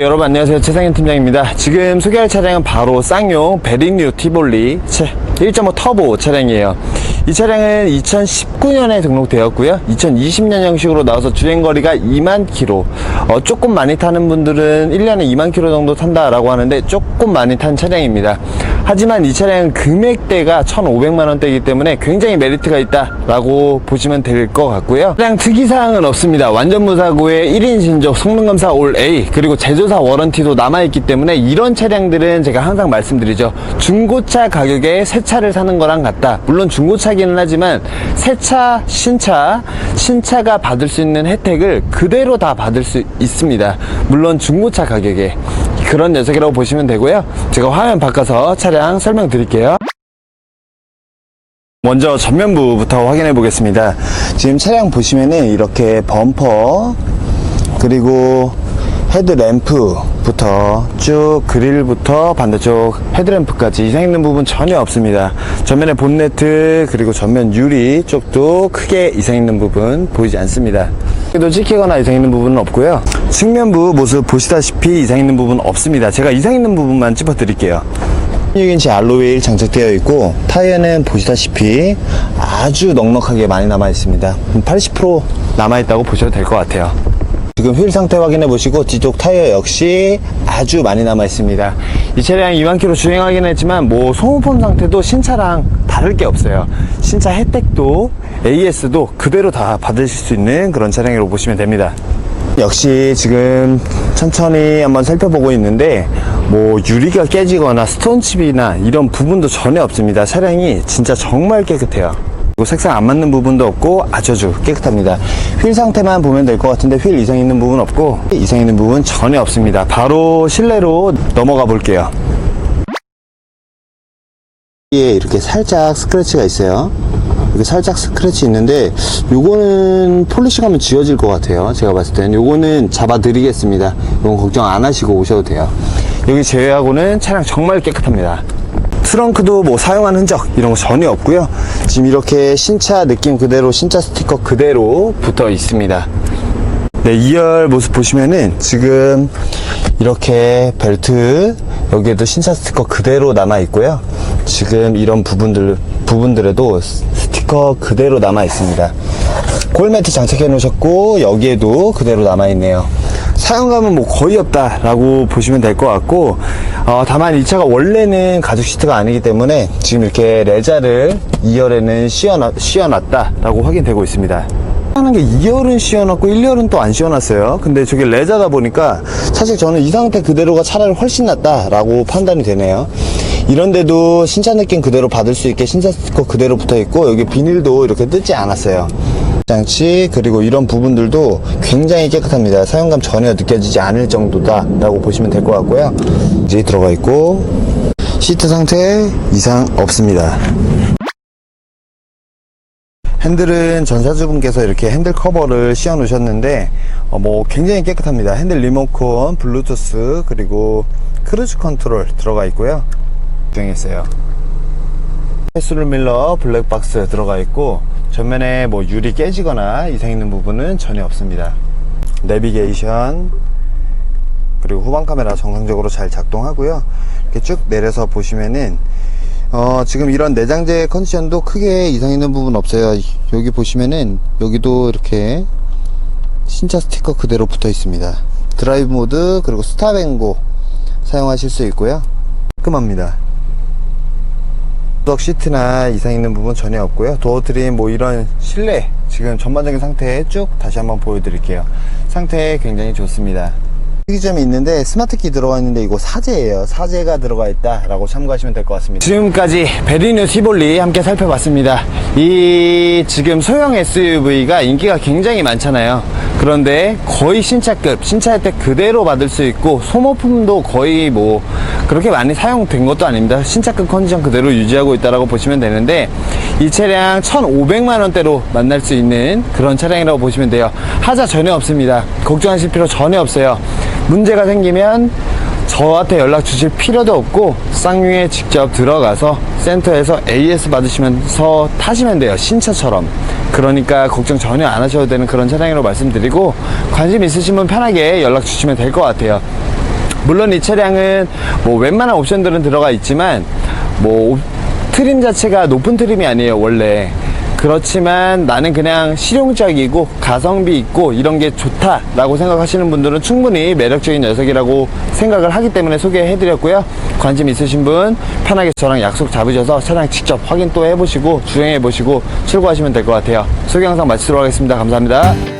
여러분 안녕하세요. 최상현 팀장입니다. 지금 소개할 차량은 바로 쌍용 베릭뉴 티볼리 1.5 터보 차량이에요. 이 차량은 2019년에 등록되었고요. 2020년 형식으로 나와서 주행거리가 2만 킬로. 어, 조금 많이 타는 분들은 1년에 2만 킬로 정도 탄다라고 하는데 조금 많이 탄 차량입니다 하지만 이 차량은 금액대가 1,500만원대이기 때문에 굉장히 메리트가 있다라고 보시면 될 것 같고요. 차량 특이사항은 없습니다. 완전 무사고의 1인 신족 성능검사 올 A 그리고 제조사 워런티도 남아있기 때문에 이런 차량들은 제가 항상 말씀드리죠. 중고차 가격에 새 차를 사는 거랑 같다. 물론 중고차기는 하지만 새 차 신차 신차가 받을 수 있는 혜택을 그대로 다 받을 수 있습니다. 물론 중고차 가격에 그런 녀석이라고 보시면 되고요 제가 화면 바꿔서 차량 설명드릴게요 먼저 전면부부터 확인해 보겠습니다. 지금 차량 보시면은 이렇게 범퍼 그리고 헤드램프부터 쭉 그릴부터 반대쪽 헤드램프까지 이상 있는 부분 전혀 없습니다. 전면에 본네트 그리고 전면 유리 쪽도 크게 이상 있는 부분 보이지 않습니다. 도 찍히거나 이상 있는 부분은 없고요. 측면부 모습 보시다시피 이상 있는 부분 없습니다. 제가 이상 있는 부분만 찝어 드릴게요. 16인치 알로웨일 장착되어 있고 타이어는 보시다시피 아주 넉넉하게 많이 남아 있습니다 80% 남아 있다고 보셔도 될 것 같아요 지금 휠 상태 확인해 보시고 뒤쪽 타이어 역시 아주 많이 남아 있습니다. 이 차량 2만 킬로 주행하긴 했지만 뭐 소모품 상태도 신차랑 다를 게 없어요. 신차 혜택도 AS도 그대로 다 받으실 수 있는 그런 차량이라고 보시면 됩니다. 역시 지금 천천히 한번 살펴보고 있는데 뭐 유리가 깨지거나 스톤칩이나 이런 부분도 전혀 없습니다. 차량이 진짜 정말 깨끗해요 색상 안 맞는 부분도 없고 아주 깨끗합니다 휠 상태만 보면 될 것 같은데 휠 이상 있는 부분 없고 이상 있는 부분 전혀 없습니다 바로 실내로 넘어가 볼게요 예, 이렇게 살짝 스크래치가 있어요. 이렇게 살짝 스크래치 있는데 요거는 폴리시 가면 지워질 것 같아요. 제가 봤을 땐 요거는 잡아 드리겠습니다. 이건 걱정 안 하시고 오셔도 돼요. 여기 제외하고는 차량 정말 깨끗합니다. 트렁크도 뭐 사용한 흔적 이런 거 전혀 없고요. 지금 이렇게 신차 느낌 그대로 신차 스티커 그대로 붙어 있습니다. 네, 2열 모습 보시면은 지금 이렇게 벨트 여기에도 신차 스티커 그대로 남아 있고요. 지금 이런 부분들 부분들에도 스티커 그대로 남아 있습니다. 골매트 장착해 놓으셨고 여기에도 그대로 남아 있네요. 사용감은 뭐 거의 없다라고 보시면 될 것 같고 어, 다만 이 차가 원래는 가죽 시트가 아니기 때문에 지금 이렇게 레자를 2열에는 씌워놨, 씌워놨다라고 확인되고 있습니다. 하는 게 2열은 씌워놨고 1열은 또 안 씌워놨어요. 근데 저게 레자다 보니까 사실 저는 이 상태 그대로가 차라리 훨씬 낫다라고 판단이 되네요. 이런데도 신차 느낌 그대로 받을 수 있게 신차 스티커 그대로 붙어 있고 여기 비닐도 이렇게 뜯지 않았어요. 장치 그리고 이런 부분들도 굉장히 깨끗합니다. 사용감 전혀 느껴지지 않을 정도다 라고 보시면 될 것 같고요. 이제 들어가 있고 시트 상태 이상 없습니다. 핸들은 전사주분께서 이렇게 핸들 커버를 씌워 놓으셨는데 어, 뭐 굉장히 깨끗합니다 핸들 리모컨 블루투스 그리고 크루즈 컨트롤 들어가 있고요 주행했어요 패스룰 밀러 블랙박스 들어가 있고 전면에 뭐 유리 깨지거나 이상 있는 부분은 전혀 없습니다 내비게이션 그리고 후방 카메라 정상적으로 잘 작동하고요 이렇게 쭉 내려서 보시면은 어, 지금 이런 내장재 컨디션도 크게 이상 있는 부분 없어요. 여기 보시면은 여기도 이렇게 신차 스티커 그대로 붙어 있습니다. 드라이브 모드 그리고 스탑 앤고 사용하실 수 있고요. 깔끔합니다. 덕 시트나 이상 있는 부분 전혀 없고요. 도어 트림 뭐 이런 실내 지금 전반적인 상태 쭉 다시 한번 보여드릴게요. 상태 굉장히 좋습니다. 특이점이 있는데 스마트키 들어가 있는데 이거 사제예요 사제가 들어가 있다 라고 참고하시면 될 것 같습니다 지금까지 베리뉴 티볼리 함께 살펴봤습니다 이 지금 소형 SUV가 인기가 굉장히 많잖아요 그런데 거의 신차급 신차 혜택 그대로 받을 수 있고 소모품도 거의 뭐 그렇게 많이 사용된 것도 아닙니다. 신차급 컨디션 그대로 유지하고 있다라고 보시면 되는데 이 차량 1,500만 원대로 만날 수 있는 그런 차량이라고 보시면 돼요. 하자 전혀 없습니다. 걱정하실 필요 전혀 없어요. 문제가 생기면 저한테 연락 주실 필요도 없고 쌍용에 직접 들어가서 센터에서 AS 받으시면서 타시면 돼요 신차처럼. 그러니까 걱정 전혀 안 하셔도 되는 그런 차량이라고 말씀드리고 관심 있으신 분 편하게 연락 주시면 될 것 같아요. 물론 이 차량은 뭐 웬만한 옵션들은 들어가 있지만 뭐 옵- 트림 자체가 높은 트림이 아니에요 원래 그렇지만 나는 그냥 실용적이고 가성비 있고 이런 게 좋다라고 생각하시는 분들은 충분히 매력적인 녀석이라고 생각을 하기 때문에 소개해드렸고요. 관심 있으신 분 편하게 저랑 약속 잡으셔서 차량 직접 확인 또 해보시고 주행해보시고 출고하시면 될 것 같아요. 소개 영상 마치도록 하겠습니다. 감사합니다.